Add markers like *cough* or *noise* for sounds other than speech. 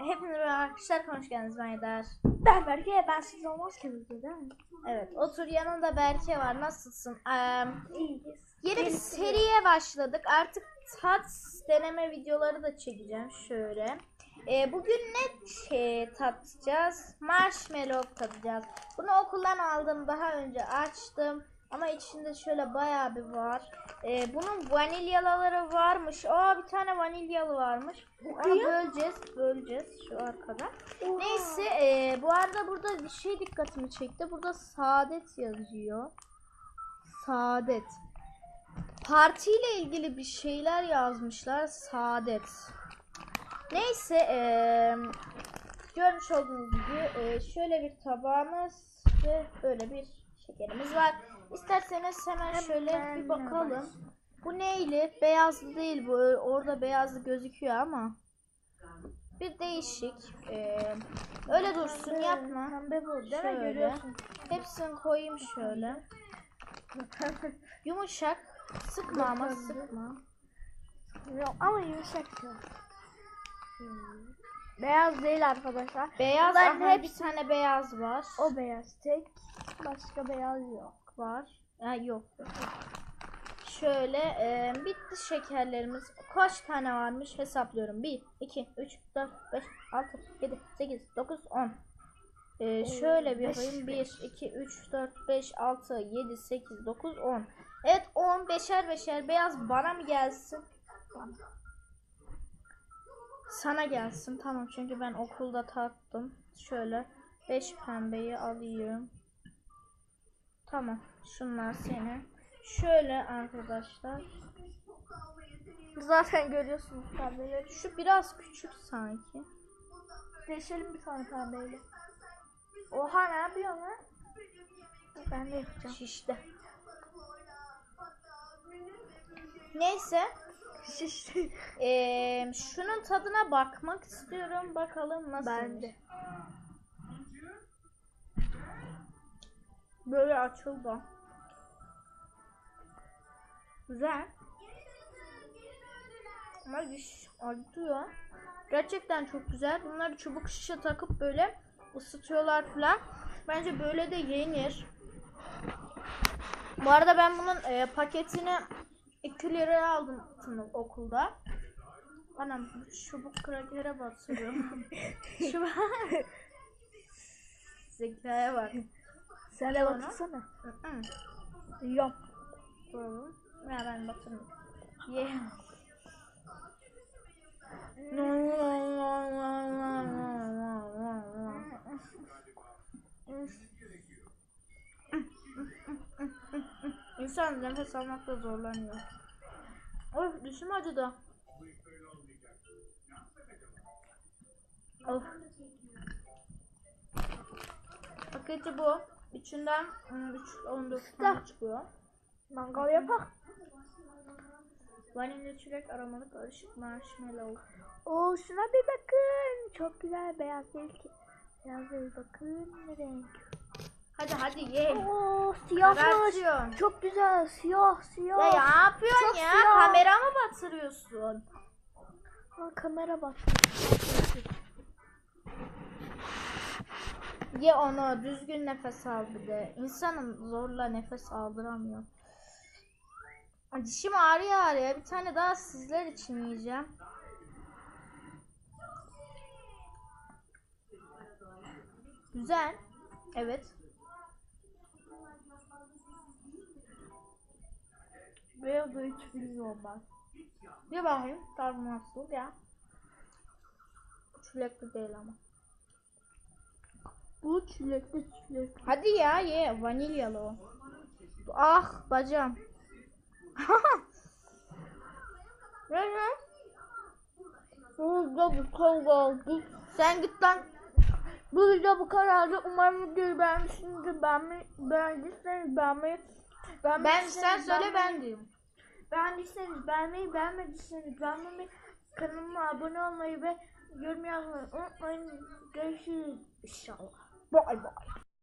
Merhaba arkadaşlar hoş geldiniz ben Eder. Ben Berke, ben siz olmaz ki burada değil mi? Evet otur yanında Berke var nasılsın? Ee, yeni bir seriye başladık artık tat deneme videoları da çekeceğim şöyle. Ee, bugün ne şey tatacağız? Marshmallow tatacağız. Bunu okuldan aldım daha önce açtım. Ama içinde şöyle bayağı bir var. Ee, bunun vanilyaları varmış. Aa bir tane vanilyalı varmış. Onu böleceğiz. Böleceğiz şu arkada. Oha. Neyse e, bu arada burada bir şey dikkatimi çekti. Burada saadet yazıyor. Saadet. Partiyle ilgili bir şeyler yazmışlar. Saadet. Neyse e, görmüş olduğunuz gibi e, şöyle bir tabağımız ve böyle bir şekerimiz var. İsterseniz hemen şöyle bir bakalım. Bu neyli? Beyazlı değil bu. Orada beyazlı gözüküyor ama. Bir değişik. Ee, öyle dursun yapma. Pembe bu değil mi? Şöyle. Görüyorsun. Hepsini koyayım şöyle. Yumuşak. Sıkma ama sıkma. Yok ama yumuşak yok. Beyaz değil arkadaşlar. Beyaz Bunların ama bir hepsi- tane beyaz var. O beyaz tek. Başka beyaz yok. Var. Ha, yok. Şöyle e, bitti şekerlerimiz. Kaç tane varmış hesaplıyorum. 1, 2, 3, 4, 5, 6, 7, 8, 9, 10. E, şöyle bir yapayım. 1, beş. 2, 3, 4, 5, 6, 7, 8, 9, 10. Evet 10 beşer beşer beyaz bana mı gelsin? Bana. Sana gelsin. Tamam çünkü ben okulda tattım. Şöyle 5 pembeyi alayım. Tamam. Şunlar senin. Şöyle arkadaşlar. Zaten görüyorsunuz pembeleri. Şu biraz küçük sanki. Değişelim bir tane pembeyle. Oha ne yapıyorsun lan? Ben de yapacağım. Şişti. Neyse. Şişti. *laughs* eee, şunun tadına bakmak istiyorum. Bakalım nasıl. Ben de. Böyle açıldı. Güzel. Ama diş acıtıyor. Gerçekten çok güzel. Bunları çubuk şişe takıp böyle ısıtıyorlar falan. Bence böyle de yenir. Bu arada ben bunun e, paketini 2 liraya aldım okulda. Anam bu çubuk krakere batırıyorum. *laughs* Şu *laughs* Zekaya bak. Sen de baksana. Yok. Ya ben batırmıyorum. Ye. İnsan nefes almakta zorlanıyor. Of dişim acıdı. Of. Paketi bu. İçinden 3 14 tane çıkıyor. Mangal yapak. Vanilya çilek aromalı karışık marshmallow. Oo şuna bir bakın. Çok güzel beyaz değil ki. Beyaz değil bakın ne renk. Hadi hadi ye. Oo siyahmış. Çok güzel siyah siyah. Ya ne yapıyorsun Çok ya? siyah. Kamera mı batırıyorsun? Ha, kamera bak. Ye onu düzgün nefes al bir de. İnsanın zorla nefes aldıramıyor. Dişim ağrıyor ağrıyor. Bir tane daha sizler için yiyeceğim. Güzel. Evet. Beyaz da hiç bilmiyorum ben. Bir bakayım. Tadı nasıl ya? Çilekli değil ama. Bu çilekli çilekli. Hadi ya ye. Vanilyalı o. Ah bacağım. *laughs* ne ne? Burada bu kavga Sen git lan. Bu video bu kadardı. Umarım videoyu beğenmişsinizdir. Beğenmeyi, beğendiyseniz beğenmeyi, Ben sen söyle ben diyeyim. Beğendiyseniz beğenmeyi, beğenmediyseniz beğenmeyi, kanalıma abone olmayı ve yorum yazmayı unutmayın. Görüşürüz inşallah. Bye bye.